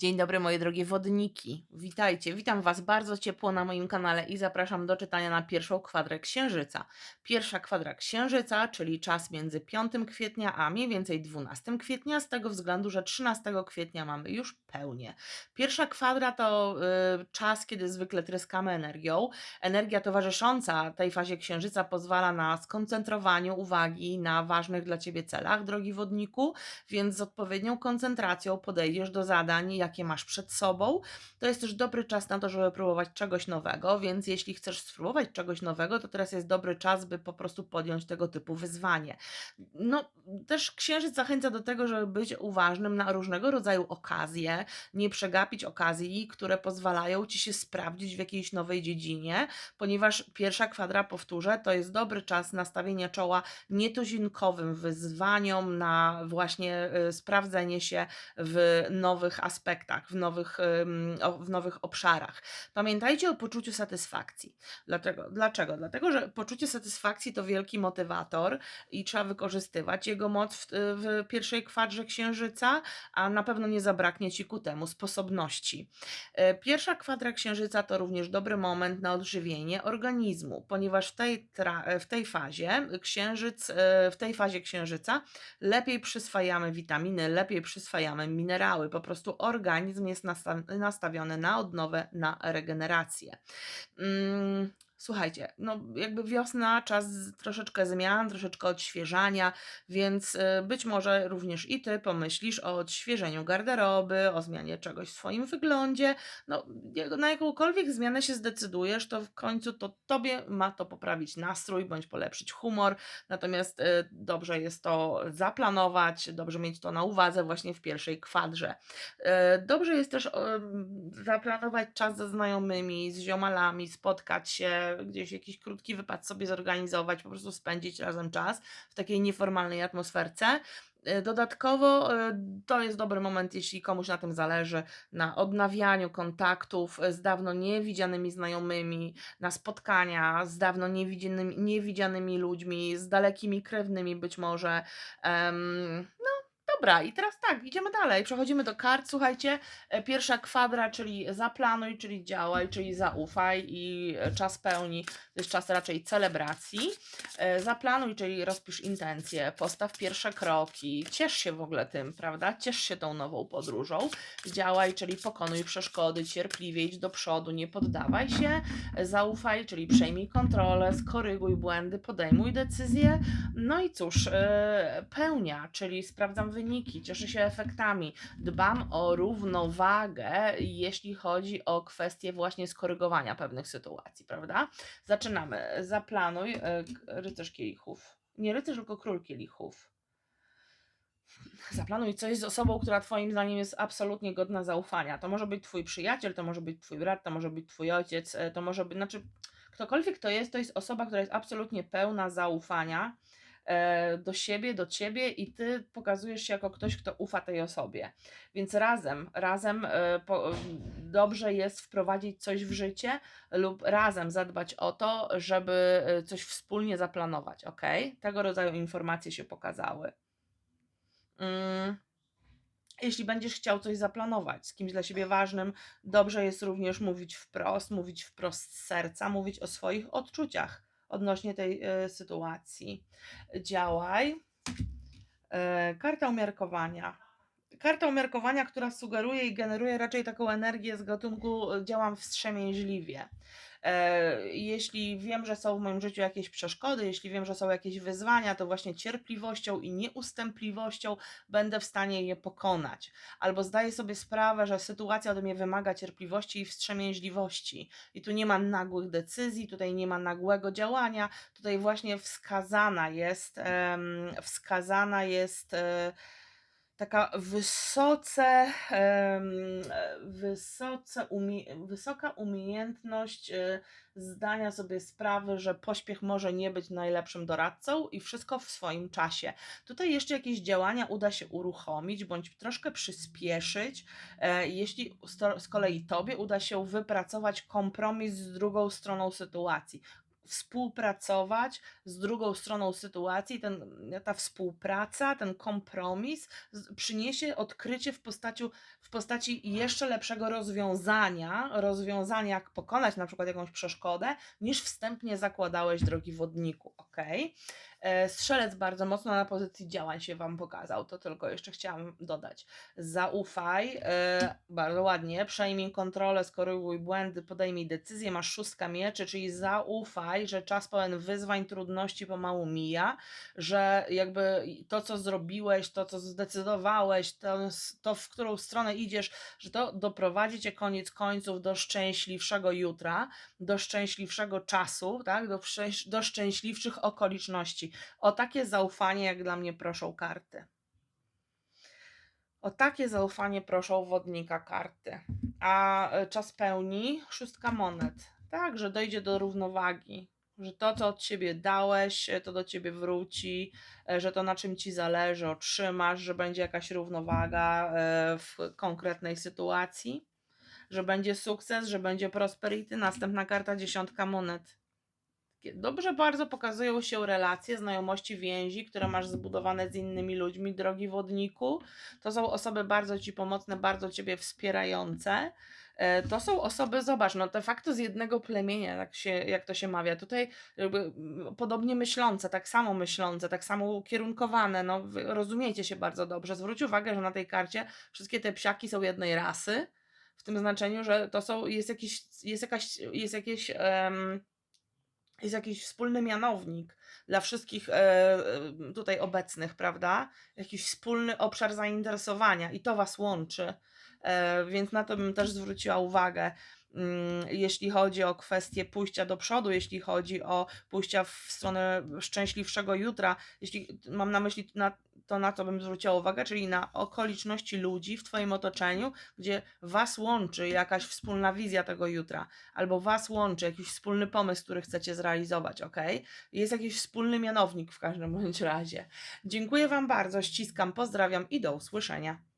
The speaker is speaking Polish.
Dzień dobry, moje drogie wodniki. Witajcie, witam Was bardzo ciepło na moim kanale i zapraszam do czytania na pierwszą kwadrę księżyca. Pierwsza kwadra księżyca, czyli czas między 5 kwietnia a mniej więcej 12 kwietnia, z tego względu, że 13 kwietnia mamy już pełnię. Pierwsza kwadra to y, czas, kiedy zwykle tryskamy energią. Energia towarzysząca tej fazie księżyca pozwala na skoncentrowanie uwagi na ważnych dla Ciebie celach, drogi wodniku, więc z odpowiednią koncentracją podejdziesz do zadań, jakie masz przed sobą. To jest też dobry czas na to, żeby próbować czegoś nowego, więc jeśli chcesz spróbować czegoś nowego, to teraz jest dobry czas, by po prostu podjąć tego typu wyzwanie. No, też księżyc zachęca do tego, żeby być uważnym na różnego rodzaju okazje, nie przegapić okazji, które pozwalają ci się sprawdzić w jakiejś nowej dziedzinie, ponieważ pierwsza kwadra, powtórzę, to jest dobry czas nastawienia czoła nietuzinkowym wyzwaniom, na właśnie y, sprawdzenie się w nowych aspektach, w nowych, ym, o- w nowych obszarach. Pamiętajcie o poczuciu satysfakcji. Dlaczego? Dlaczego? Dlatego, że poczucie satysfakcji to wielki motywator i trzeba wykorzystywać jego moc w, w pierwszej kwadrze księżyca, a na pewno nie zabraknie ci ku temu sposobności. E, Pierwsza kwadra księżyca to również dobry moment na odżywienie organizmu, ponieważ w tej, e, w tej fazie księżyc, e, w tej fazie księżyca lepiej przyswajamy witaminy, lepiej przyswajamy minerały. Po prostu organizm jest nasta- nastawiony na odnowę, na regenerację. Słuchajcie, no jakby wiosna, czas troszeczkę zmian, troszeczkę odświeżania, więc y, być może również i ty pomyślisz o odświeżeniu garderoby, o zmianie czegoś w swoim wyglądzie. No, na jakąkolwiek zmianę się zdecydujesz, to w końcu to tobie ma to poprawić nastrój bądź polepszyć humor. Natomiast y, dobrze jest to zaplanować, dobrze mieć to na uwadze właśnie w pierwszej kwadrze. E, Dobrze jest też zaplanować czas ze znajomymi, z ziomalami, spotkać się, gdzieś jakiś krótki wypad sobie zorganizować, po prostu spędzić razem czas w takiej nieformalnej atmosferce. E, Dodatkowo e, to jest dobry moment, jeśli komuś na tym zależy, na odnawianiu kontaktów z dawno niewidzianymi znajomymi, na spotkania z dawno niewidzianymi, niewidzianymi ludźmi, z dalekimi krewnymi być może. Em, Dobra, i teraz tak, idziemy dalej. Przechodzimy do kart. Słuchajcie, e, pierwsza kwadra, czyli zaplanuj, czyli działaj, czyli zaufaj i e, czas pełni, to jest czas raczej celebracji. E, Zaplanuj, czyli rozpisz intencje, postaw pierwsze kroki, ciesz się w ogóle tym, prawda? Ciesz się tą nową podróżą. Działaj, czyli pokonuj przeszkody, cierpliwie idź do przodu, nie poddawaj się. Zaufaj, czyli przejmij kontrolę, skoryguj błędy, podejmuj decyzje. No i cóż, pełnia, czyli sprawdzam wyniki, cieszę się efektami, dbam o równowagę, jeśli chodzi o kwestie właśnie skorygowania pewnych sytuacji, prawda? Zaczynamy. Zaplanuj e, rycerz kielichów. Nie rycerz, tylko król kielichów. Zaplanuj coś z osobą, która Twoim zdaniem jest absolutnie godna zaufania. To może być Twój przyjaciel, to może być Twój brat, to może być Twój ojciec, e, to może być, znaczy ktokolwiek to jest, to jest osoba, która jest absolutnie pełna zaufania do siebie, do ciebie i ty pokazujesz się jako ktoś, kto ufa tej osobie. Więc razem, razem e, dobrze jest wprowadzić coś w życie lub razem zadbać o to, żeby e, coś wspólnie zaplanować, ok? Tego rodzaju informacje się pokazały. Mm. Jeśli będziesz chciał coś zaplanować z kimś dla siebie ważnym, dobrze jest również mówić wprost, mówić wprost z serca, mówić o swoich odczuciach odnośnie tej e, sytuacji. Działaj. E, karta umiarkowania. Karta umiarkowania, która sugeruje i generuje raczej taką energię z gatunku e, działam wstrzemięźliwie. E, jeśli wiem, że są w moim życiu jakieś przeszkody, jeśli wiem, że są jakieś wyzwania, to właśnie cierpliwością i nieustępliwością będę w stanie je pokonać. Albo zdaję sobie sprawę, że sytuacja ode mnie wymaga cierpliwości i wstrzemięźliwości. I tu nie ma nagłych decyzji, tutaj nie ma nagłego działania, tutaj właśnie wskazana jest, wskazana jest e, taka wysoce, wysoce umie, wysoka umiejętność e, zdania sobie sprawy, że pośpiech może nie być najlepszym doradcą i wszystko w swoim czasie. Tutaj jeszcze jakieś działania uda się uruchomić bądź troszkę przyspieszyć, e, jeśli z kolei tobie uda się wypracować kompromis z drugą stroną sytuacji. Współpracować z drugą stroną sytuacji. Ten, ta współpraca, ten kompromis przyniesie odkrycie w postaci, w postaci jeszcze lepszego rozwiązania, rozwiązania jak pokonać na przykład jakąś przeszkodę, niż wstępnie zakładałeś drogi wodniku, ok? E, Strzelec bardzo mocno na pozycji działań się Wam pokazał, to tylko jeszcze chciałam dodać. Zaufaj, e, bardzo ładnie, przejmij kontrolę, skoryguj błędy, podejmij decyzję, masz szóstka mieczy, czyli zaufaj, że czas pełen wyzwań, trudności pomału mija, że jakby to, co zrobiłeś, to, co zdecydowałeś, to, to w którą stronę idziesz, że to doprowadzi Cię koniec końców do szczęśliwszego jutra, do szczęśliwszego czasu, tak? do, do szczęśliwszych okoliczności. O takie zaufanie, jak dla mnie, proszą karty. O takie zaufanie proszą wodnika karty. A e, czas pełni szóstka monet. Tak, że dojdzie do równowagi. Że to, co od ciebie dałeś, e, to do ciebie wróci, e, że to na czym ci zależy, otrzymasz, że będzie jakaś równowaga w konkretnej sytuacji, że będzie sukces, że będzie prosperity. Następna karta dziesiątka monet. Dobrze bardzo pokazują się relacje, znajomości, więzi, które masz zbudowane z innymi ludźmi, drogi wodniku. To są osoby bardzo ci pomocne, bardzo ciebie wspierające. E, To są osoby, zobacz, no de facto z jednego plemienia, tak się, jak to się mawia. Tutaj jakby mm, podobnie myślące, tak samo myślące, tak samo ukierunkowane. No, rozumiecie się bardzo dobrze. Zwróć uwagę, że na tej karcie wszystkie te psiaki są jednej rasy. W tym znaczeniu, że to są, jest jakiś, jest jakaś, jest jakieś. em, jest jakiś wspólny mianownik dla wszystkich e, e, tutaj obecnych, prawda? Jakiś wspólny obszar zainteresowania i to Was łączy, e, więc na to bym też zwróciła uwagę. Mm, Jeśli chodzi o kwestię pójścia do przodu, jeśli chodzi o pójścia w stronę szczęśliwszego jutra, jeśli mam na myśli na, to, na co bym zwróciła uwagę, czyli na okoliczności ludzi w Twoim otoczeniu, gdzie Was łączy jakaś wspólna wizja tego jutra, albo Was łączy jakiś wspólny pomysł, który chcecie zrealizować, ok? Jest jakiś wspólny mianownik w każdym bądź razie. Dziękuję Wam bardzo, ściskam, pozdrawiam i do usłyszenia.